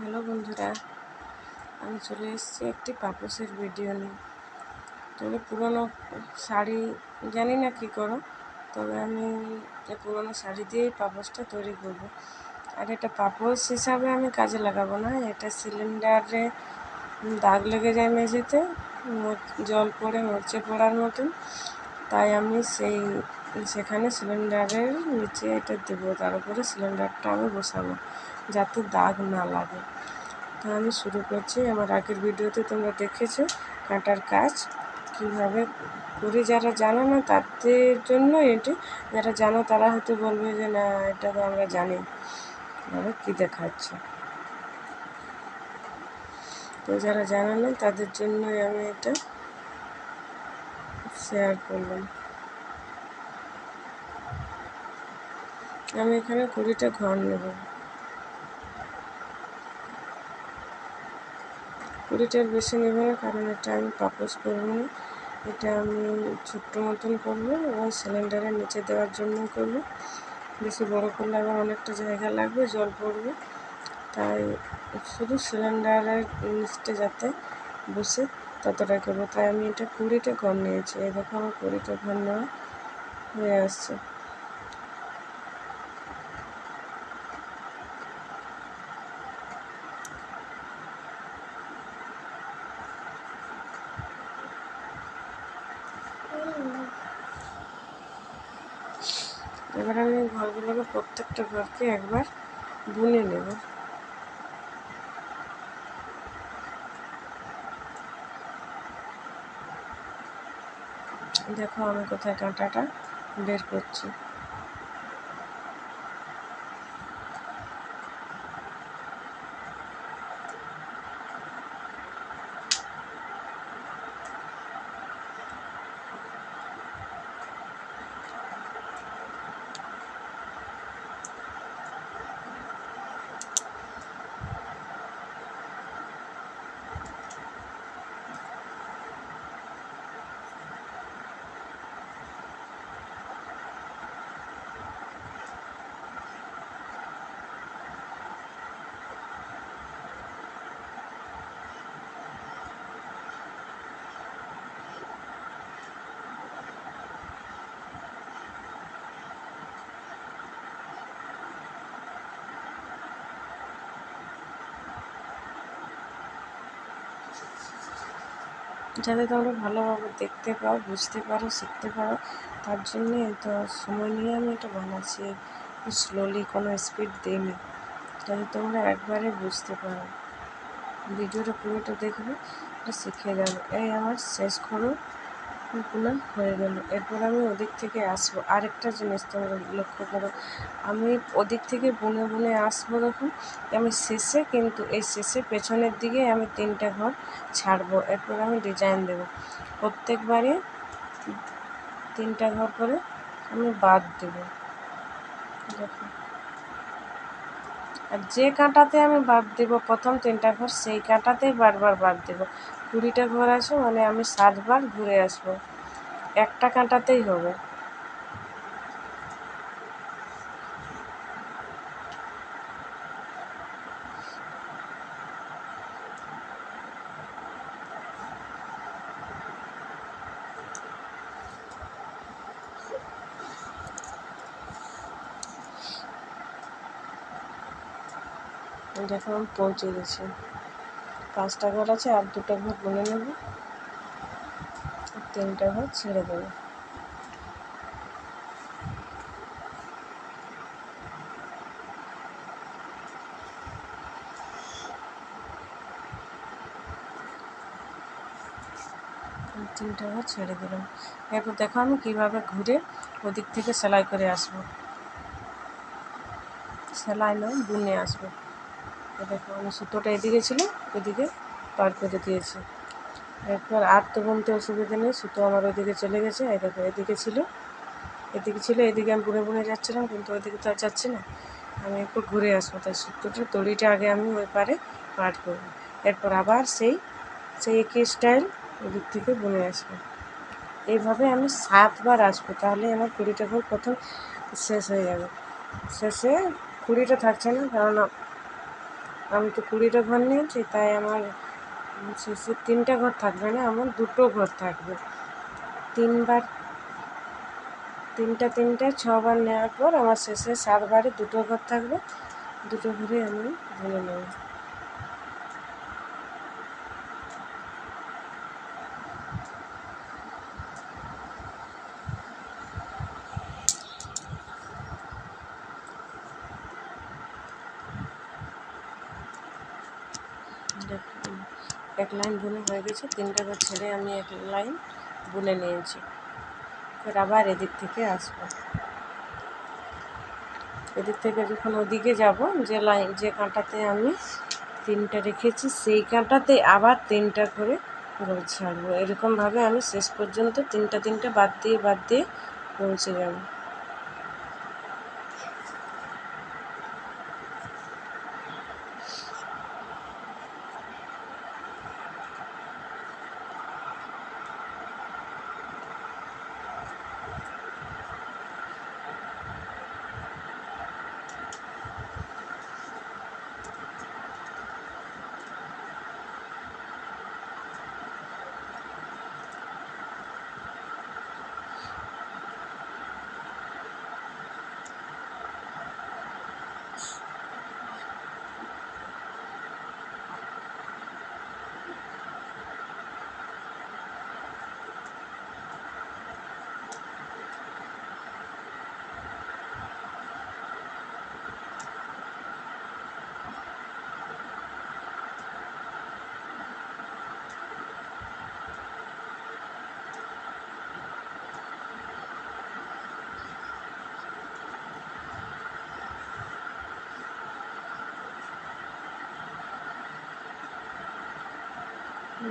Hello বন্ধুরা, আমি চলে এসেছি একটি পাপোসের ভিডিও নিয়ে। তবে পুরনো শাড়ি জানি না কী করো, তবে আমি পুরনো শাড়ি দিয়েই পাপোসটা তৈরি করব। আর এটা পাপোস হিসাবে আমি কাজে লাগাবো না, এটা সিলিন্ডারে দাগ লেগে যায় মেঝেতে জল পড়ে মরচে পড়ার মতন। তাই আমি সেই, সেখানে সিলিন্ডারের নিচে এটা দেবো, তার উপরে সিলিন্ডারটা আমি বসাবো। যাতে দাগ না লাগে। তো আমি শুরু করছি আমার আগের ভিডিওতে তোমরা দেখেছ কাঁটার কাজ, কীভাবে করি যারা জানো না তাদের জন্য এটি। যারা জানো তারা হয়তো বলবে যে না, এটা তো আমরা জানি। আমরা কী দেখাচ্ছে? তো যারা জানো না তাদের জন্যই আমি এটা শেয়ার করলাম। আমি এখানে কুড়িটা ঘর নেব। কুড়িটার বেশি নেবে না, কারণ এটা আমি পাপোস করব না। এটা আমি ছোট্ট মতন করব এবং সিলিন্ডারের নিচে দেওয়ার জন্য করব। বেশি বড় করলে আবার অনেকটা জায়গা লাগবে, জল পড়বে। তাই শুধু সিলিন্ডারের নিচটা যাতে বসে ততটা করব। তাই আমি এটা কুড়িটা ঘর নিয়েছি। এই দেখো আমার কুড়িটা ঘর নেওয়া হয়ে আসছে এবার আমি ঘরগুলোকে প্রত্যেকটা ভাগকে একবার বুনে নেব। দেখো আমি কোথায় কাঁটাটা বের করছি। যাতে তোমরা ভালোভাবে দেখতে পাও, বুঝতে পারো, শিখতে পারো, তার জন্যে তো সময় নিয়ে আমি এটা বানাচ্ছি। স্লোলি কোনো স্পিড দিইনি, যাতে তোমরা একবারে বুঝতে পারো। ভিডিওটা পুরোটা দেখবে শিখে যাবে। এই আমার শেষ খরচ গুলো হয়ে গেল। এরপর আমি ওদিক থেকে আসব। আরেকটা জিনিস তোমরা লক্ষ্য করো, আমি ওদিক থেকে বুনে বুনে আসব যখন আমি শেষে কিন্তু এই শেষে পেছনের দিকে আমি তিনটে ঘর ছাড়বো। এরপর আমি ডিজাইন দেবো। প্রত্যেকবারে তিনটা ঘর করে আমি বাদ দেবো। দেখো। আর যে কাঁটাতে আমি বাদ দেবো, প্রথম তিনটা ঘর, সেই কাঁটাতেই বারবার বাদ দেবো। কুড়িটা ঘর আছে মানে আমি সাতবার ঘুরে আসব। একটা কাঁটাতেই হবে। দেখো আমি পৌঁছে গেছি পাঁচটা ঘর আছে, আর দুটো ঘর বলে নেব। তিনটা ঘর ছেড়ে দেবো। তিনটা ঘর ছেড়ে দিলাম। এরপর দেখো আমি কীভাবে ঘুরে ওদিক থেকে সেলাই করে আসব। সেলাই নয়, বুনে আসব। দেখো আমি সুতোটা এদিকে ছিল, ওদিকে পার করে দিয়েছি। এরপর আর তো বুনতে অসুবিধা নেই, সুতো আমার ওইদিকে চলে গেছে। এই দেখো, এদিকে ছিল এদিকে ছিল, এদিকে আমি বুনে বুনে যাচ্ছিলাম, কিন্তু ওইদিকে তো আর যাচ্ছি না। আমি একটু ঘুরে আসব, তাই সুতোটা, দড়িটা আগে আমি ওই পারে পাট করব। এরপর আবার সেই সেই একই স্টাইল ওদিক থেকে বুনে আসব। এইভাবে আমি সাতবার আসব, তাহলে আমার কুড়িটা ঘর প্রথম শেষ হয়ে যাবে। শেষে কুড়িটা থাকছে না, কেননা আমি তো কুড়িটা ঘর নিয়েছি, তাই আমার শেষে তিনটা ঘর থাকবে না, আমার দুটো ঘর থাকবে। তিনবার, তিনটা তিনটা, ছবার নেওয়ার পর আমার শেষে সাতবারে দুটো ঘর থাকবে, দুটো ঘরে আমি বলে নেব। এক লাইন বুনে হয়ে গেছে, তিনটা ঘর ছেড়ে আমি এক লাইন বুনে নিয়েছি। ফের আবার এদিক থেকে আসব। এদিক থেকে যখন ওদিকে যাব, যে লাইন, যে কাঁটাতে আমি তিনটা রেখেছি, সেই কাঁটাতে আবার তিনটা করে গোল ছাড়বো। এরকমভাবে আমি শেষ পর্যন্ত তিনটা তিনটা বাদ দিয়ে বাদ দিয়ে পৌঁছে যাব।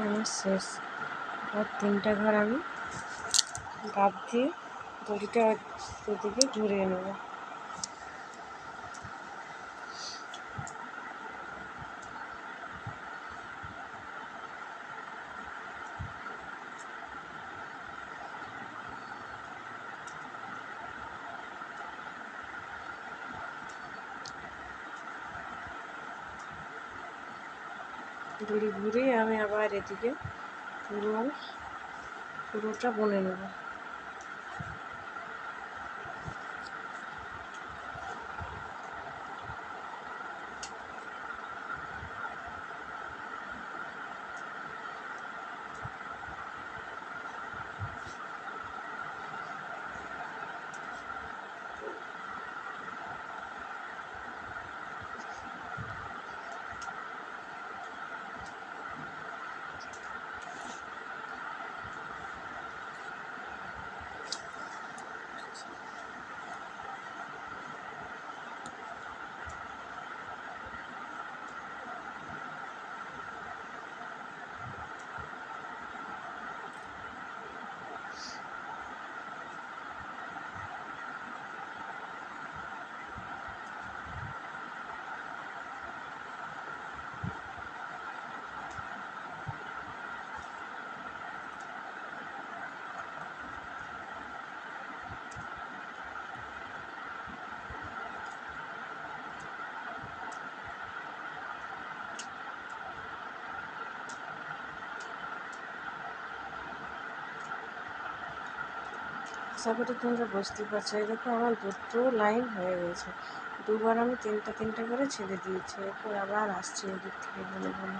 আমার শেষ। আর তিনটা ঘর আমি বাদ দিয়ে দড়িটা দুদিকে ঘুরিয়ে নেব। দড়ি ঘুরিয়ে আমি আবার এদিকে পুরো পুরোটা বনে নেব। করি তোমরা বুঝতে পারছ। এই দেখো আমার দুটো লাইন হয়ে গেছে। দুবার আমি তিনটা তিনটা করে ছেড়ে দিয়েছি। এরপর আবার আসছি এদিক থেকে বলে বলে।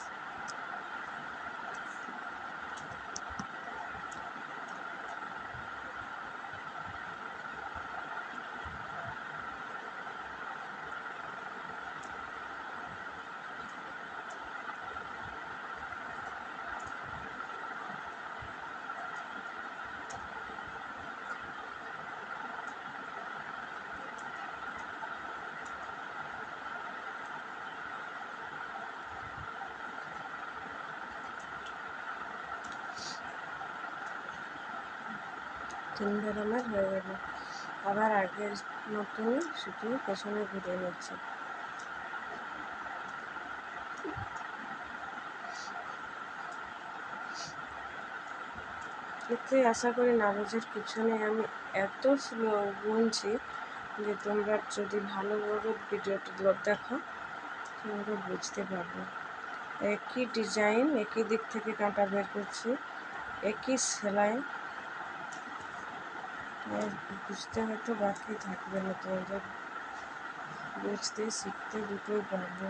তিনবার আমার হয়ে গেল আবার আগের মতনই শুধু পেছনে ঘুরে নিচ্ছে। এতে আশা করি নামাজের পিছনে আমি এত স্লো গুনছি যে তোমরা যদি ভালোভাবে ভিডিওটি দেখো, তোমরা বুঝতে পারবে। একই ডিজাইন একই দিক থেকে কাঁটা বের করছি, একই সেলাই বুঝতে হয়তো বাকি থাকবে না তোমাদের বুঝতে শিখতে দুটোই পারবে।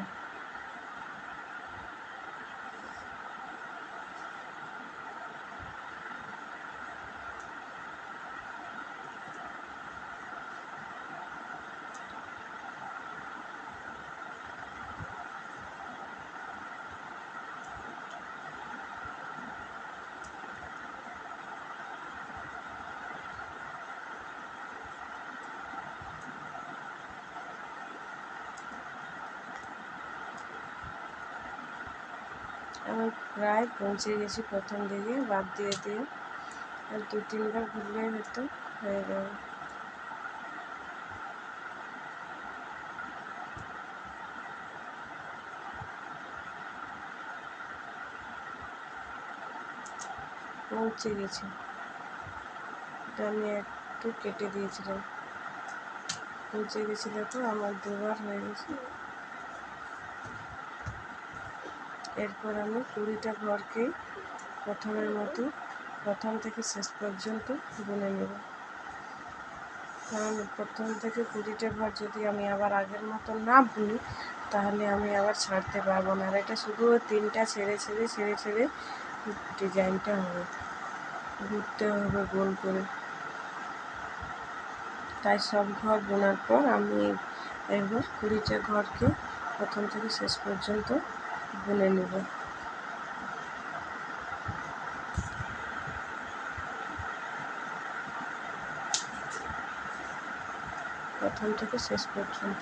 আমি প্রায় পৌঁছে গেছি প্রথম দিকে, বাদ দিয়ে দিয়ে। আর দু তিনবার ঘুরলে হয়তো হয়ে যাবে। পৌঁছে গেছি। এটা আমি একটু কেটে দিয়েছিলাম। পৌঁছে গেছি দেখো, আমার দুবার হয়ে গেছে। এরপর আমি কুড়িটা ঘরকেই প্রথমের মতো, প্রথম থেকে শেষ পর্যন্ত বুনে নেব। কারণ প্রথম থেকে কুড়িটা ঘর যদি আমি আবার আগের মতো না বুনি, তাহলে আমি আবার ছাড়তে পারব না। আর এটা শুধু তিনটা ছেড়ে ছেড়ে ছেড়ে ছেড়ে ডিজাইনটা হবে, ঘুরতে হবে গোল করে। তাই সব ঘর বোনার পর আমি একবার কুড়িটা ঘরকে প্রথম থেকে শেষ পর্যন্ত বুনে নেব প্রথম থেকে শেষ পর্যন্ত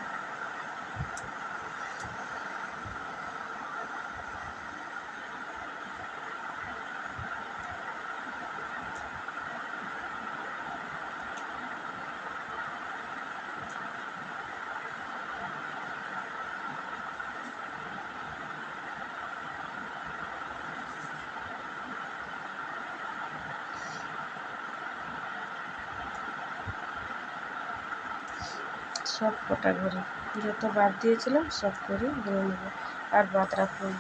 সব কটা ঘরে। যত বাদ দিয়েছিলাম সব করে ধরে নেব। আর বাদ রাখুন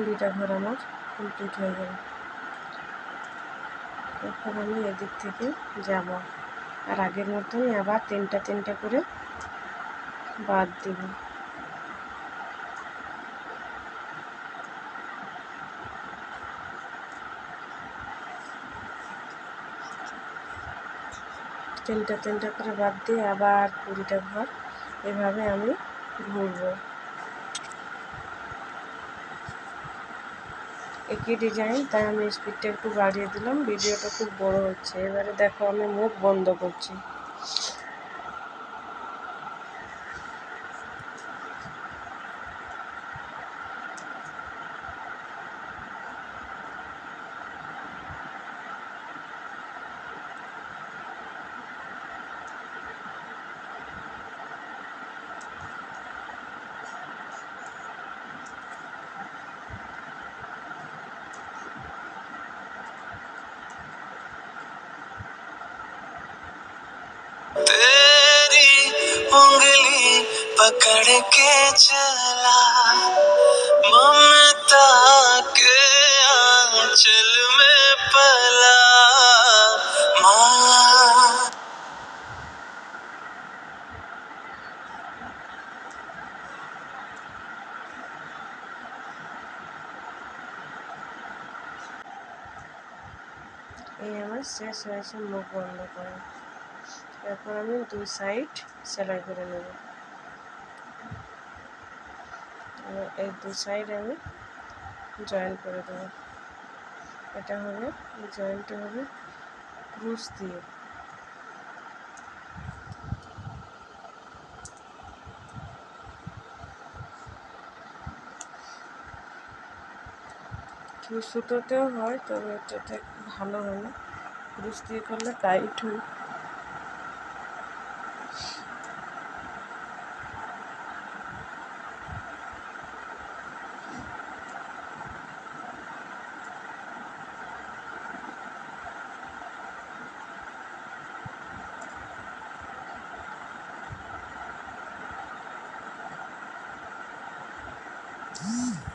কুড়িটা ঘর আমার কমপ্লিট হয়ে গেল। এখন আমি এদিক থেকে যাব। আর আগের মতনই আবার তিনটা তিনটা করে বাদ দেব। তিনটা তিনটা করে বাদ দিয়ে আবার কুড়িটা ঘর এভাবে আমি ঘুরবো। একই ডিজাইন তাই আমি স্পিডটা একটু বাড়িয়ে দিলাম। ভিডিওটা খুব বড় হচ্ছে। এবারে দেখো আমি মুখ বন্ধ করছি। पकड़ के चला ममता के आंचल में पला माँ এই আমার শেষ হয়েছে মুখ বন্ধ করে এরপর আমি দুই সাইড সেলাই করে নেব এই দু সাইড আমি জয়েন করে দেবো। এটা হবে জয়েন্টটা হবে ক্রুশ দিয়ে। সুতোতেও হয়, তবে এটাতে ভালো হয় না। ক্রুশ দিয়ে করলে টাইট হয়।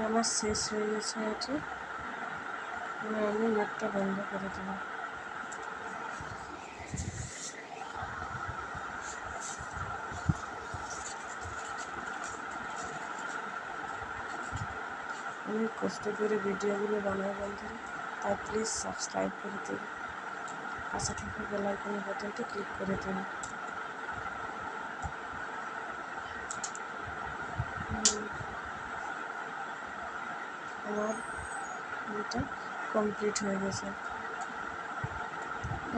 আমার শেষ হয়ে গেছে এটা এবার আমি মুখটা বন্ধ করে দেবো আমি কষ্ট করে ভিডিওগুলো বানাই বন্ধুরা তাই প্লিজ সাবস্ক্রাইব করে দিন পাশে থাকা বেলাইকনের বোতামটা ক্লিক করে দিন হুম, আমার এটা কমপ্লিট হয়ে গেছে।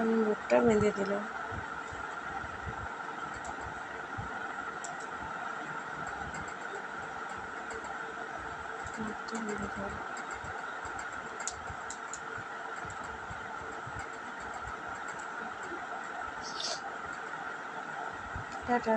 আমি মুখটা বেঁধে দিলাম। বেঁধে দিলাম। টাটা।